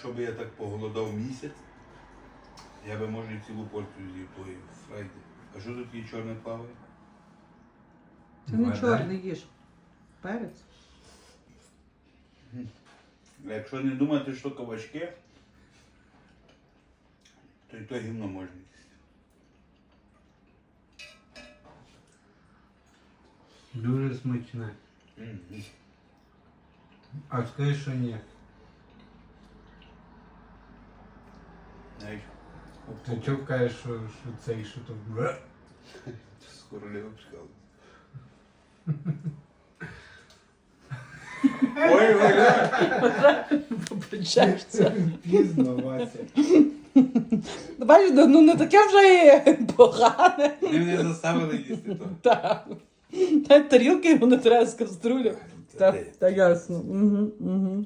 щоб я так поголодав місяць, я би може і цілу порцію з'їв тої фрайди. А що тут є чорне плаває? Це не Вода. чорний їж. Перець. А якщо не думати, що кабачки, то і то гімно можна їсти. Дуже смачне. Мгм. А скажи, що ні. Знаєш, Ти чого кажеш, що, що цей, що то. Бре? скоро не обскали. Ой, ой, Попечешся. Пізно, Вася. Бачиш, ну не таке вже і погане. Вони мене заставили їсти то. Так. Та тарілки йому не треба з каструлю. Це Так, де? так ясно. Угу, угу.